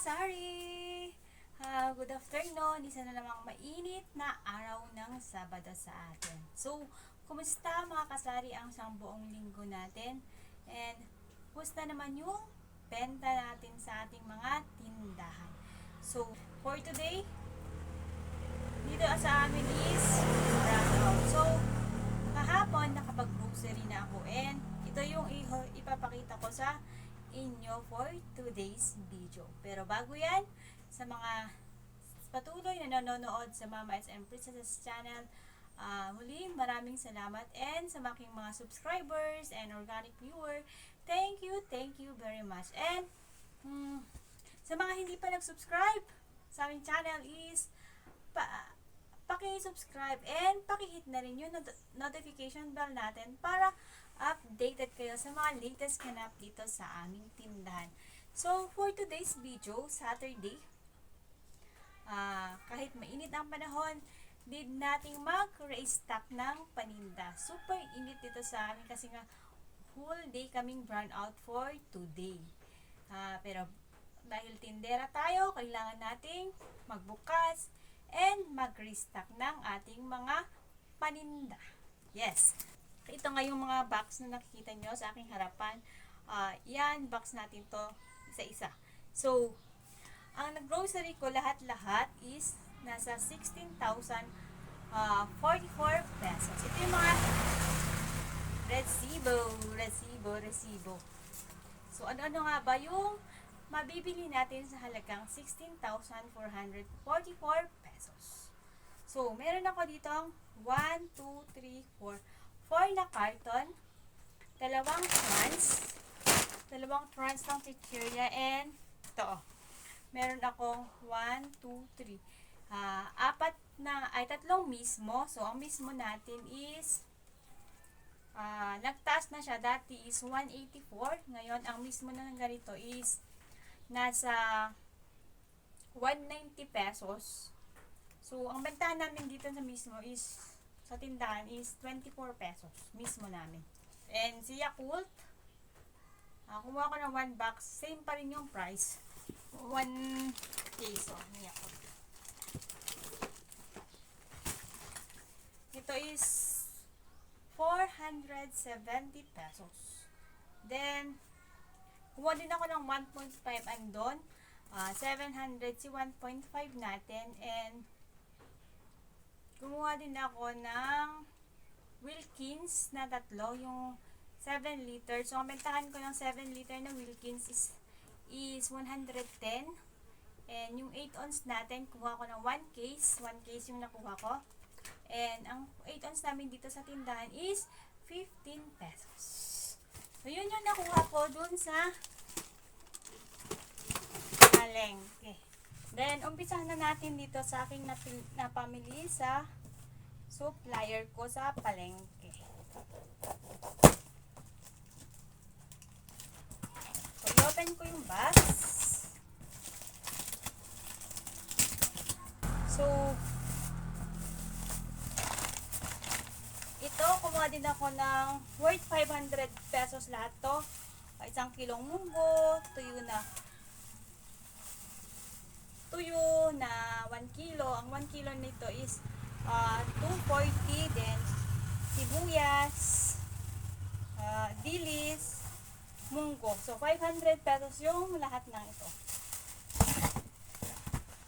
kasari! Ah, good afternoon. Isa na namang mainit na araw ng Sabado sa atin. So, kumusta mga kasari ang isang buong linggo natin? And, kumusta naman yung benta natin sa ating mga tindahan? So, for today, dito sa amin is Bracao. So, kahapon nakapag-grocery na ako and ito yung ipapakita ko sa inyo for today's video. Pero bago yan, sa mga patuloy na nanonood sa Mama SM Princesses channel, ah, muli maraming salamat and sa aking mga subscribers and organic viewer, thank you, thank you very much. And hmm, sa mga hindi pa nag-subscribe sa aming channel is pa paki-subscribe and paki-hit na rin yung not- notification bell natin para updated kayo sa mga latest ganap dito sa aming tindahan. So, for today's video, Saturday, ah kahit mainit ang panahon, need nating mag-restock ng paninda. Super init dito sa amin kasi nga whole day kaming brown out for today. Ah, pero dahil tindera tayo, kailangan nating magbukas and mag-restock ng ating mga paninda. Yes. Ito nga yung mga box na nakikita nyo sa aking harapan. Ah, yan, box natin to isa-isa. So, ang nag-grocery ko lahat-lahat is nasa 16,044 pesos. Ito yung mga resibo, resibo, resibo. So, ano-ano nga ba yung mabibili natin sa halagang 16,444 pesos. So, meron ako dito 1, 2, 3, 4, 4 na carton, dalawang trans, dalawang trans ng chichirya, and ito, meron akong 1, 2, 3, ah, apat na, ay tatlong mismo. So, ang mismo natin is Ah, nagtaas na siya. Dati is 184. Ngayon, ang mismo na ng ganito is nasa 190 pesos. So, ang bentahan namin dito sa mismo is sa tindahan is 24 pesos. Mismo namin. And si Yakult, ah, kumuha ko ng 1 box. Same pa rin yung price. 1 peso ni Yakult. Ito is 470 pesos. Then, kumuha din ako ng 1.5 andon. ah 700 si 1.5 natin. And, kumuha din ako ng Wilkins na tatlo. Yung 7 liter. So, ang ko ng 7 liter na Wilkins is, is 110. And yung 8 ounce natin, kuha ko ng 1 case. 1 case yung nakuha ko. And ang 8 ounce namin dito sa tindahan is 15 pesos. So, yun yung nakuha ko dun sa palengke. Then, umpisahan na natin dito sa aking napamili sa supplier ko sa palengke. So, i-open ko yung box. So, ito, kumuha din ako ng worth 500 pesos lahat to. Isang kilong munggo, tuyo na tuyo na 1 kilo. Ang 1 kilo nito is ah, 240 then sibuyas, ah, dilis, munggo. So 500 pesos yung lahat ng ito.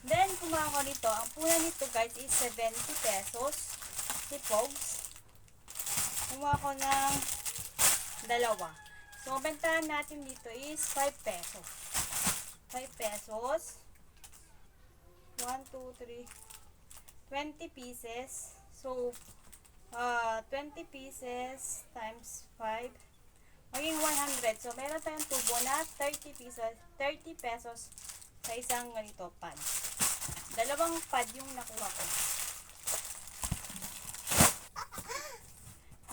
Then kumuha ko nito. Ang puna nito guys is 70 pesos. Si Pogs. Kumuha ko ng dalawa. So, bentahan natin dito is 5 pesos. 5 pesos. 1, 2, 3, 20 pieces. So, uh, 20 pieces times 5, maging 100. So, meron tayong tubo na 30 pesos, 30 pesos sa isang ganito pad. Dalawang pad yung nakuha ko.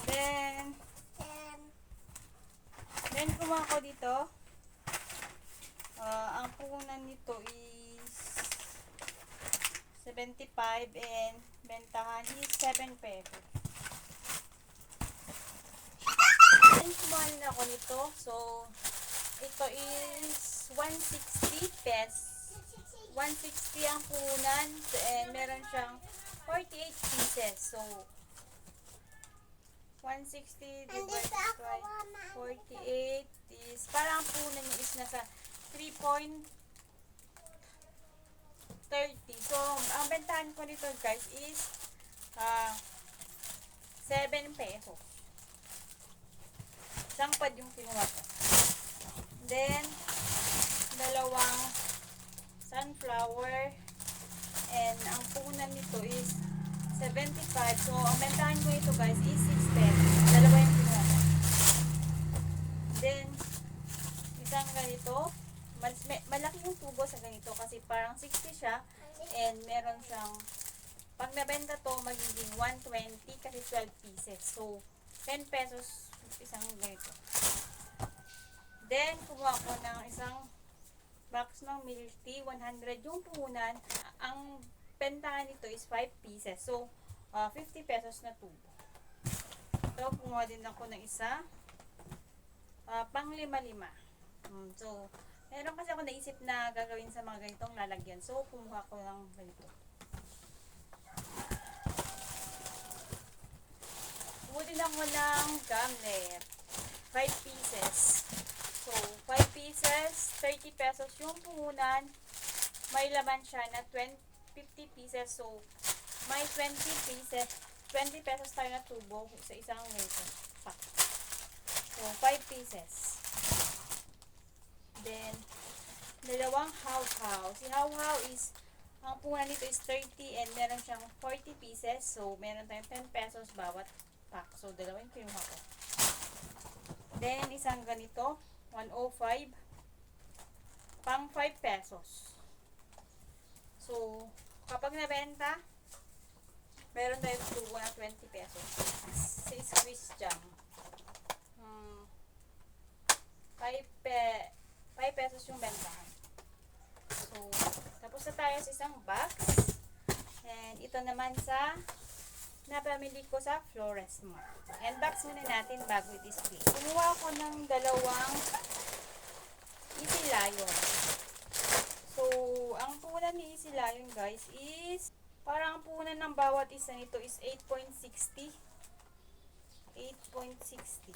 Then, then kumuha ko dito. Ah, ang puhunan nito is 75 and bentahan is 7 pesos. Kumuha din ako nito. So, ito is 160 pesos. 160 ang puhunan and meron siyang 48 pieces. So, 160 divided by 48 is, parang ang puhunan niya is nasa 3.30. So, ang bentahan ko nito guys is ah 7 pesos. Isang pad yung kinuha ko. Then, dalawang sunflower. And ang puhunan nito is 75. So, ang bentahan ko ito guys is 6 pesos. Dalawa yung kinuha ko. Then, isang ganito. Mas, me- malaki yung tubo sa ganito kasi parang 60 siya. And meron siyang, pag nabenta to, magiging 120 kasi 12 pieces. So, 10 pesos isang ganito. Then, kumuha ko ng isang box ng milk tea, 100 yung puhunan. Ang bentahan nito is 5 pieces. So, ah, 50 pesos na tubo. So, kumuha din ako ng isa. ah, pang lima-lima. Mm, so, meron kasi ako naisip na gagawin sa mga ganitong lalagyan. So, kumuha ko ng ganito. Kumuha din ako ng gumlet. 5 pieces. So, 5 pieces, 30 pesos yung puhunan. May laman siya na 20, 50 pieces. So, may 20 pieces, 20 pesos tayo na tubo sa isang pack. So, 5 pieces. Then, dalawang how-how. Si how-how is, ang puhunan nito is 30 and meron siyang 40 pieces. So, meron tayong 10 pesos bawat pack. So, dalawa yung kinuha ko. Then, isang ganito, 105. Pang 5 pesos. So, kapag nabenta, meron tayong tubo na 20 pesos. Sa squeeze jam. Hmm, 5, pe 5 pesos yung bentahan. So, tapos na tayo sa isang box. And ito naman sa napamili ko sa Flores Mart. Unbox muna natin bago i-display. Kumuha ko ng dalawang Easy Lion. So, ang punan ni Easy Lion guys is parang ang punan ng bawat isa nito is 8.60. 8.60.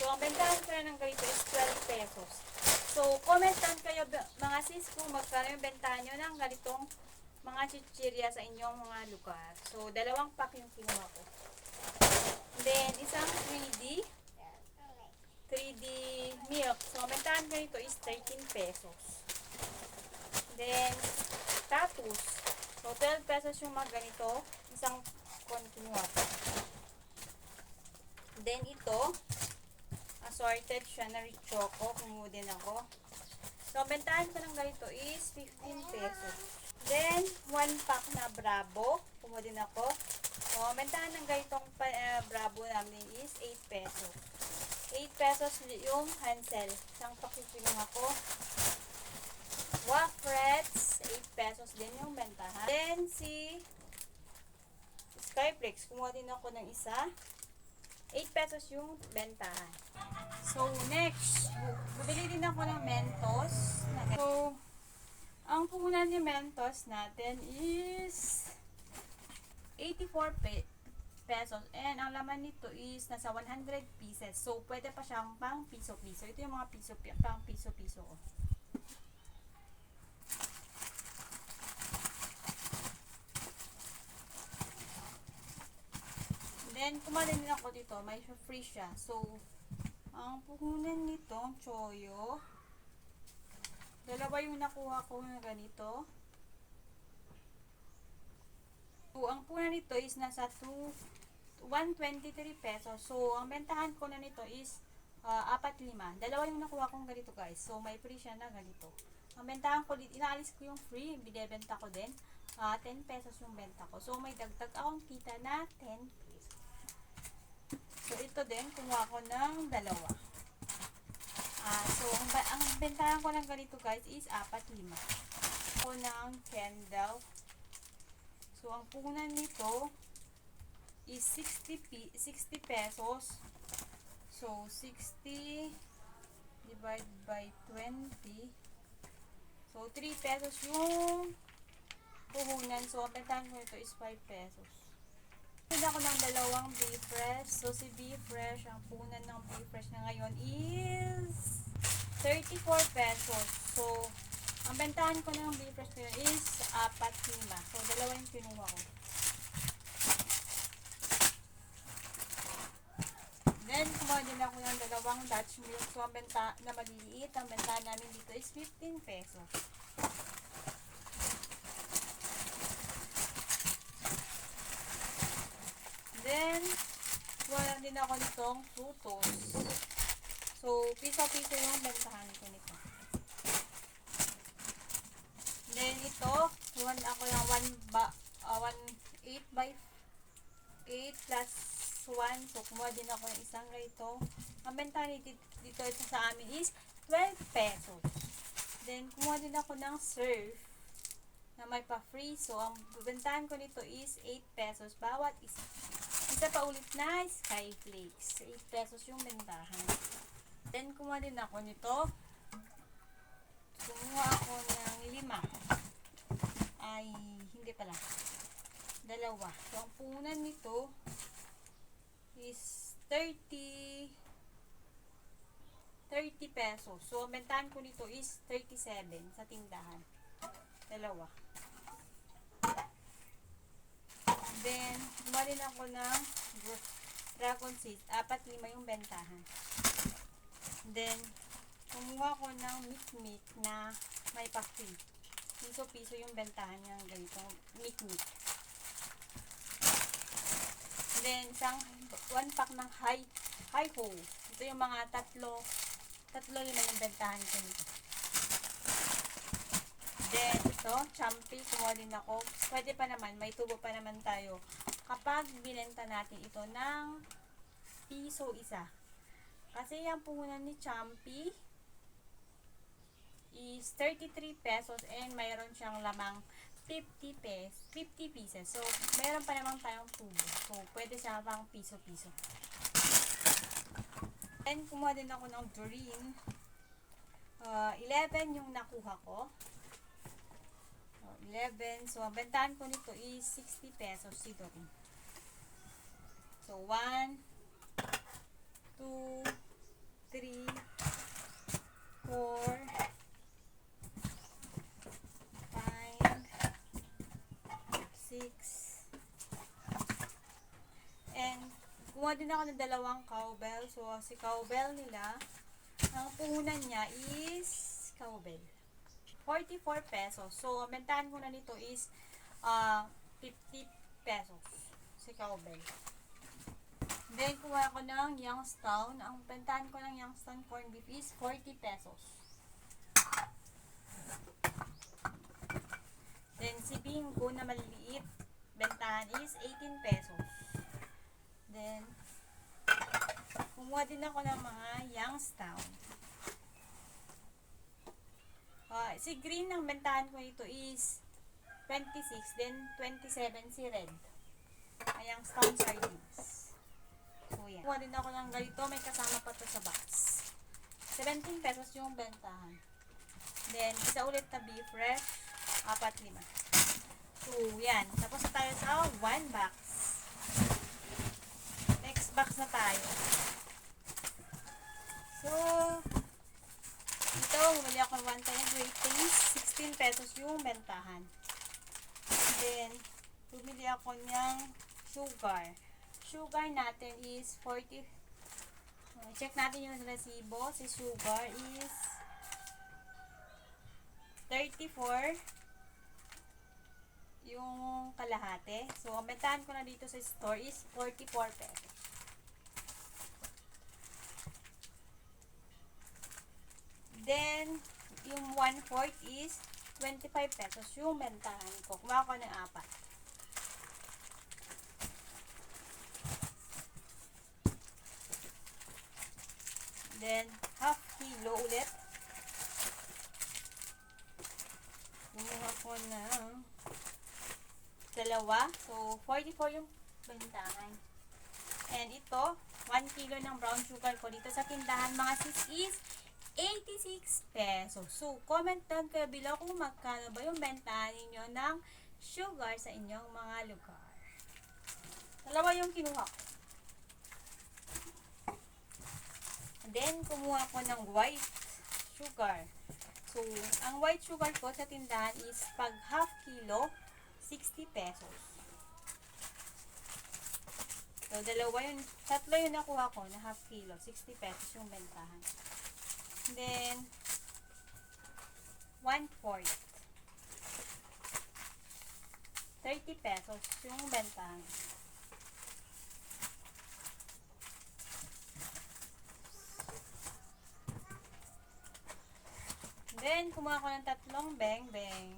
So, ang bentahan ko na ng ganito is 12 pesos. So, comment down kayo mga sis kung magkano yung bentahan nyo ng ganitong mga chichirya sa inyong mga lugar. So, dalawang pack yung kinuha ko. Then, isang 3D. 3D milk. So, bentahan ko nito is 13 pesos. Then, tatus. So, 12 pesos yung mga ganito. Isang kon. Then, ito. Assorted siya na choco. Kumuha din ako. So, bentahan ko ng ganito is 15 pesos. Then, one pack na Bravo. Kumuha din ako. So, bentahan ng ganitong eh, Bravo namin is 8 pesos. 8 pesos yung Hansel. Isang pack yung kinuha ko. Wafrets, 8 pesos din yung bentahan. Then, si Skyflex, kumuha din ako ng isa. 8 pesos yung bentahan. So, next, bu- bumili din ako ng Mentos. So, ang puhunan ni Mentos natin is 84 pe- pesos. And ang laman nito is nasa 100 pieces. So, pwede pa siyang pang piso-piso. Ito yung mga piso, pang piso-piso ko. Then, kumain din ako dito. May free siya. So, ang puhunan nito, choyo. Dalawa yung nakuha ko na ganito. So, ang puhunan nito is nasa 2, 123 pesos. So, ang bentahan ko na nito is ah, apat lima. Dalawa yung nakuha kong ganito guys. So, may free siya na ganito. Ang bentahan ko inaalis ko yung free, binebenta ko din. Ah, 10 pesos yung benta ko. So, may dagdag akong kita na 10 pesos. So, ito din, kumuha ko ng dalawa. Ah, so, ang, ang bentahan ko ng ganito guys is apat lima. Ako ng candle. So, ang punan nito is 60, pi- 60 pesos. So, 60 divided by 20. So, 3 pesos yung puhunan. So, ang bentahan ko ito is 5 pesos. Pili ako ng dalawang beef fresh. So, si beef fresh, ang puhunan ng beef fresh na ngayon is 34 pesos. So, ang bentahan ko ng beef fresh ngayon is 4 lima. So, dalawa yung kinuha ko. Then, kumuha din ako ng dalawang Dutch milk. So, ang benta na maliliit, ang benta namin dito is 15 pesos. Then, lang din ako nitong frutos. So, piso-piso yung bentahan ko nito. Then, ito, kumuha ako ng 1 ba, uh, 1, 8 by 8 plus 1. So, kumuha din ako ng isang ganito. Ang bentahan dito, dito ito sa amin is 12 pesos. Then, kumuha din ako ng surf na may pa-free. So, ang bentahan ko nito is 8 pesos bawat isa. Isa pa ulit na Skyflakes. 8 pesos yung bentahan. Then, kumuha din ako nito. Kumuha ako ng lima. Ay, hindi pala. Dalawa. So, ang punan nito is 30 30 pesos. So, ang bentahan ko nito is 37 sa tindahan. Dalawa. Then, kumarin ako ng dra- dragon seed. Apat, lima yung bentahan. Then, kumuha ko ng meat-meat na may pa-free. Piso-piso yung bentahan niya ng ganitong meat-meat. Then, isang one pack ng high, high ho. Ito yung mga tatlo, tatlo lima yung bentahan ko nito. Then, ito, champi, kumuha din ako. Pwede pa naman, may tubo pa naman tayo. Kapag binenta natin ito ng piso isa. Kasi yung puhunan ni champi is 33 pesos and mayroon siyang lamang 50 pesos, 50 pieces. So, meron pa naman tayong tubo. So, pwede siya pang piso-piso. And kumuha din ako ng Doreen. Uh, 11 yung nakuha ko. So, 11. So, ang bentahan ko nito is 60 pesos Doreen. So, 1, 2, 3, 4, 6. And, kumuha din ako ng dalawang cowbell. So, si cowbell nila, ang puhunan niya is cowbell. 44 pesos. So, ang bentahan ko na nito is uh, 50 pesos. Si cowbell. Then, kumuha ako ng Youngstown. Ang bentahan ko ng Youngstown corned beef is 40 pesos. Then, si Bingo na maliliit, bentahan is 18 pesos. Then, kumuha din ako ng mga Youngstown. Uh, si Green, ang bentahan ko ito is 26, then 27 si Red. Ay, Youngstown sardines. So, yan. Kumuha din ako ng ganito, may kasama pa to sa box. 17 pesos yung bentahan. Then, isa ulit na beef fresh, apat lima. So, yan. Tapos na tayo sa one box. Next box na tayo. So, ito, bumili ako ng one time great things. 16 pesos yung bentahan. Then, bumili ako ng sugar. Sugar natin is 40 uh, check natin yung resibo. Si sugar is 34 yung kalahati. So, ang bentahan ko na dito sa store is 44 pesos. Then, yung 1 fourth is 25 pesos yung bentahan ko. Kumaha ko ng apat. Then, half kilo ulit. Kumuha ko ng dalawa. So, 44 yung bentahan. And ito, 1 kilo ng brown sugar ko dito sa tindahan. Mga sis is 86 pesos. So, comment down kayo below kung magkano ba yung bentahan ninyo ng sugar sa inyong mga lugar. Dalawa yung kinuha ko. Then, kumuha ko ng white sugar. So, ang white sugar ko sa tindahan is pag half kilo, 60 pesos. So, dalawa yun, tatlo yun nakuha ko na half kilo, 60 pesos yung bentahan. Then, one fourth. 30 pesos yung bentahan. Then, kumuha ko ng tatlong beng-beng.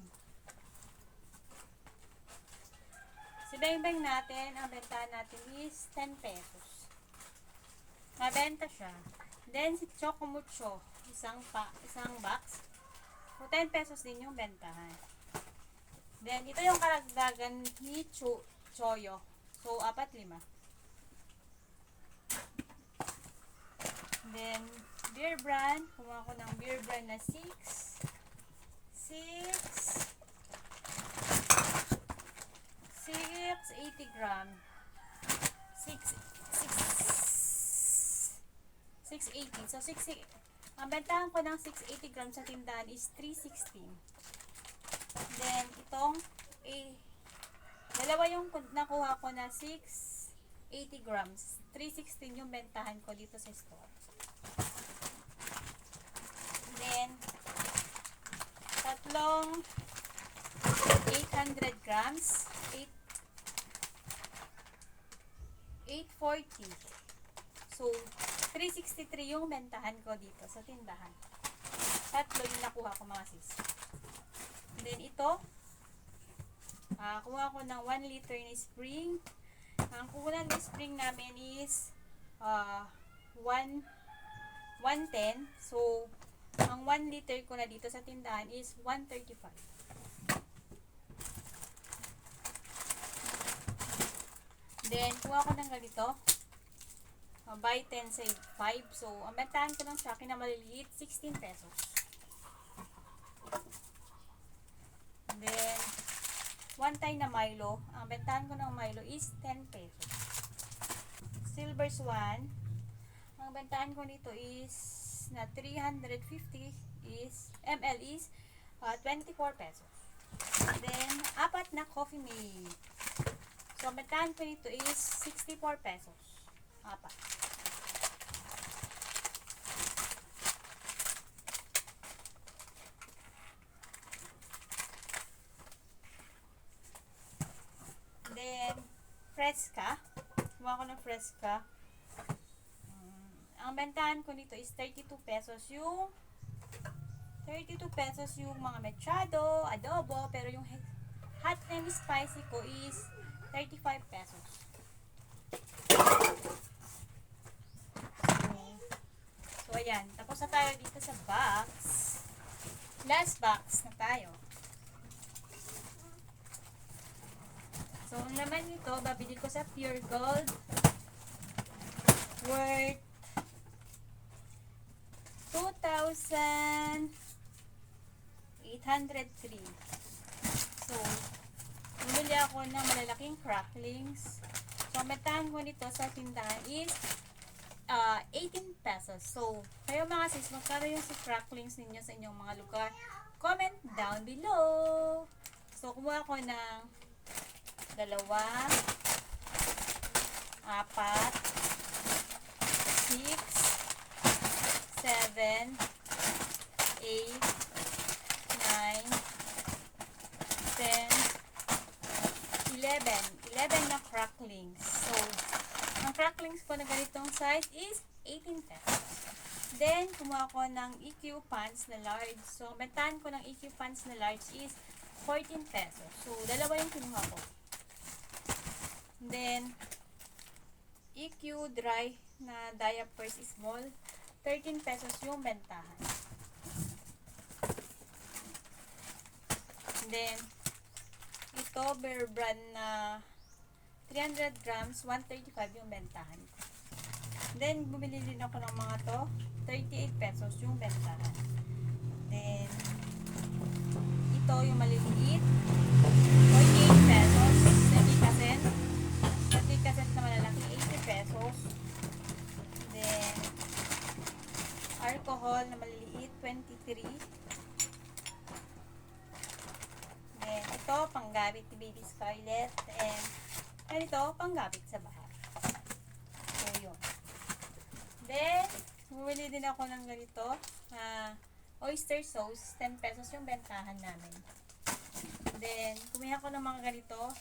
Si beng-beng natin, ang bentahan natin is 10 pesos. Mabenta siya. Then, si Choco Mucho, isang, pa, isang box. So, 10 pesos din yung bentahan. Then, ito yung karagdagan ni Cho, Choyo. So, apat lima. Then, beer brand. Kumuha ko ng beer brand na 6. 6. 6, 80 gram. 6, 6, 680. So, 6, ang bentahan ko ng 680 grams sa tindahan is 316. Then, itong, eh, dalawa yung nakuha ko na 680 grams. 316 yung bentahan ko dito sa store. Then, tatlong 800 grams. 8, 840. So, 363 yung bentahan ko dito sa tindahan. Tatlo yung nakuha ko mga sis. And then ito, ah kuha ko ng 1 liter ni spring. Ang kukunan ni spring namin is ah 1 110. So, ang 1 liter ko na dito sa tindahan is 135. Then, kuha ko ng ganito. Uh, buy 10, save 5. So, ang bentahan ko ng Shopee na maliliit, 16 pesos. Then, one time na Milo. Ang bentahan ko ng Milo is 10 pesos. Silver Swan. Ang bentahan ko nito is na 350 is ml is uh, 24 pesos. Then, apat na coffee mate. So, ang bentahan ko nito is 64 pesos. Apat. Then, Fresca. Kumuha ko ng Fresca. Mm, ang bentahan ko nito is 32 pesos yung 32 pesos yung mga mechado, adobo, pero yung hot and spicy ko is 35 pesos. So, so ayan. Tapos na tayo dito sa box. Last box na tayo. So, ang laman nito, babili ko sa Pure Gold. Worth 2,803. So, bumili ako ng malalaking cracklings. So, ang ko nito sa tindahan is uh, 18 pesos. So, kayo mga sis, magkano yung si cracklings ninyo sa inyong mga lugar? Comment down below. So, kumuha ko ng dalawa, apat, six, seven, eight, nine, ten, eleven. Eleven na cracklings. So, cracklings ko na ganitong size is 18 pesos. Then, kumuha ko ng EQ pants na large. So, bentahan ko ng EQ pants na large is 14 pesos. So, dalawa yung kinuha ko. Then, EQ dry na diapers small, 13 pesos yung bentahan. Then, ito, Bear Brand na 300 grams, 135 yung bentahan. Then, bumili din ako ng mga to. 38 pesos yung bentahan. Then, ito yung maliliit, 48 pesos. Natikasen, natikasen na malalaki, 80 pesos. Then, alcohol na maliliit, 23. Then, ito, panggamit ni Baby Scarlett. And, and ito, panggamit sa bahay. So, yun. Then, bumili din ako ng ganito. ah, oyster sauce. 10 pesos yung bentahan namin. Then, kumiha ko ng mga ganito.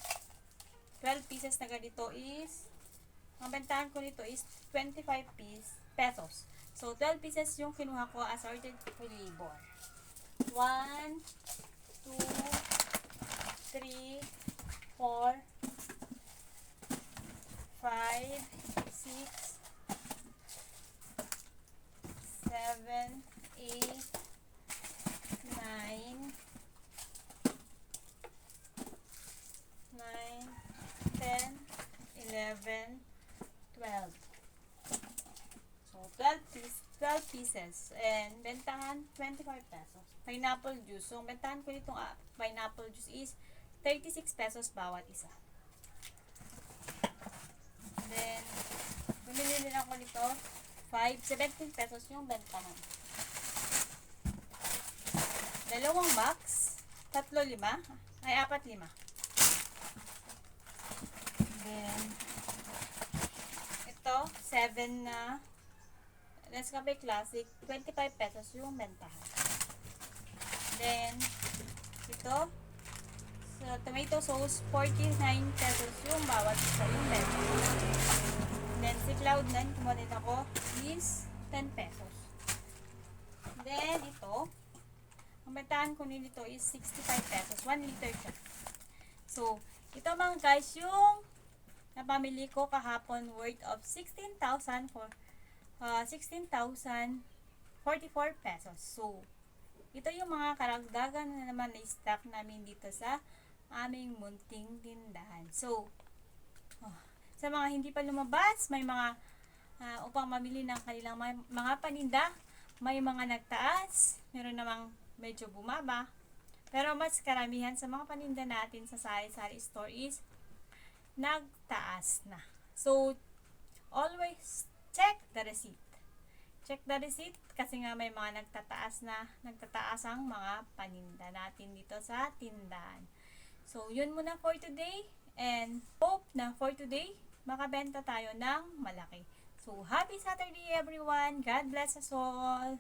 12 pieces na ganito is, ang bentahan ko nito is 25 piece, pesos. So, 12 pieces yung kinuha ko assorted flavor. 1, 2, 3, 4, 5, 6, 7, 8, 9, 9, 10, 11, 12. So, 12, piece, 12 pieces. And, bentahan, 25 pesos. Pineapple juice. So, bentahan ko nitong ah, pineapple juice is 36 pesos bawat isa. Then, bumili din ako nito. 5, 17 pesos yung bentahan. Dalawang box. Tatlo lima. Ay, apat lima. Then, ito, 7 na Nescafe Classic, 25 pesos yung bentahan. Then, ito, sa tomato sauce, 49 pesos yung bawat yung bentahan. Then, si Cloud9, kumuha din ako, is 10 pesos. Then, ito, ang bentahan ko nito is 65 pesos. 1 liter siya. So, ito mga guys, yung napamili ko kahapon worth of 16,000 for uh, 16,044 pesos. So, ito yung mga karagdagan na naman na stock namin dito sa aming munting tindahan. So, oh, sa mga hindi pa lumabas, may mga ah, upang mamili ng kanilang mga paninda, may mga nagtaas, meron namang medyo bumaba. Pero mas karamihan sa mga paninda natin sa sari-sari store is nagtaas na. So, always check the receipt. Check the receipt kasi nga may mga nagtataas na, nagtataas ang mga paninda natin dito sa tindahan. So, yun muna for today and hope na for today makabenta tayo ng malaki. So, happy Saturday everyone! God bless us all!